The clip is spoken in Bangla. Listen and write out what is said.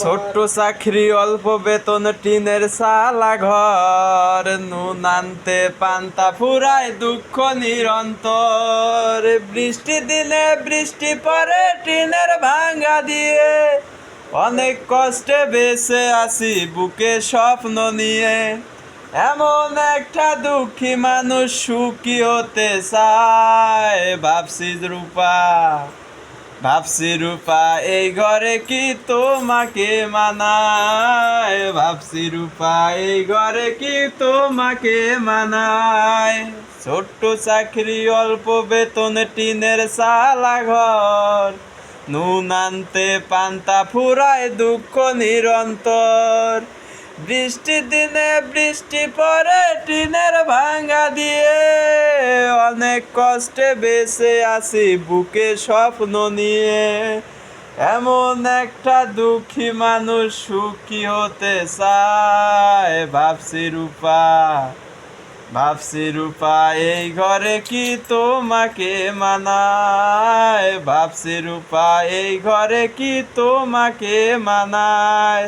ছোট্ট চাকরি, অল্প বেতন, টিনের সালা ঘর নুন আনতে পান্তা ফুরায় দুঃখ নিরন্তর। বৃষ্টি দিনে বৃষ্টি পরে টিনের ভাঙ্গা দিয়ে। অনেক কষ্টে বেঁচে আসি বুকে স্বপ্ন নিয়ে। এমন একটা দুঃখী মানুষ সুখী হতে চায় ভাবছি রূপা। ভাবছি রূপা, এই ঘরে কি তোমাকে মানায়? ভাবছি রূপা, এই ঘরে কি তোমাকে মানায়? ছোট্ট চাকরি, অল্প বেতন, টিনের সালা ঘর। নুন আনতে পান্তা ফুরায় দুঃখ নিরন্তর। বৃষ্টি দিনে বৃষ্টি পরে টিনের ভাঙ্গা দিয়ে অনেক কষ্টে বেঁচে আছি, বুকে স্বপ্ন নিয়ে। এমন একটা দুঃখী মানুষ সুখী হতে চায়, ভাবছি রূপা ভাবছি রূপা, এই ঘরে কি তোমাকে মানায়? ভাবছি রূপা, এই ঘরে কি তোমাকে মানায়?